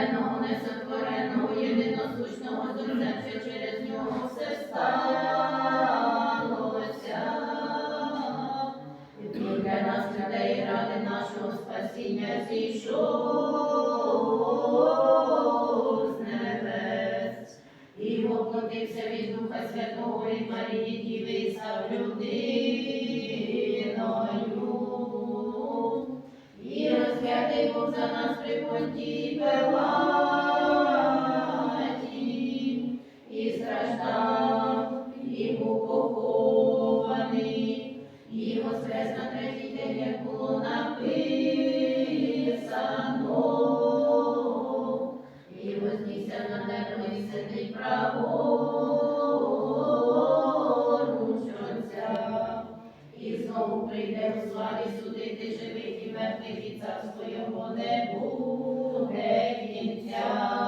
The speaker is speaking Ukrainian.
рожденого, несотвореного, єдиносущного з Отцем, через нього все сталося. І Він для нас людей ради нашого спасіння зійшов з небес. І воплотився від Духа Святого від Марії Діви і людиною. Був за нас при понтії Пилаті, мертвих, і царство його не буде кінця.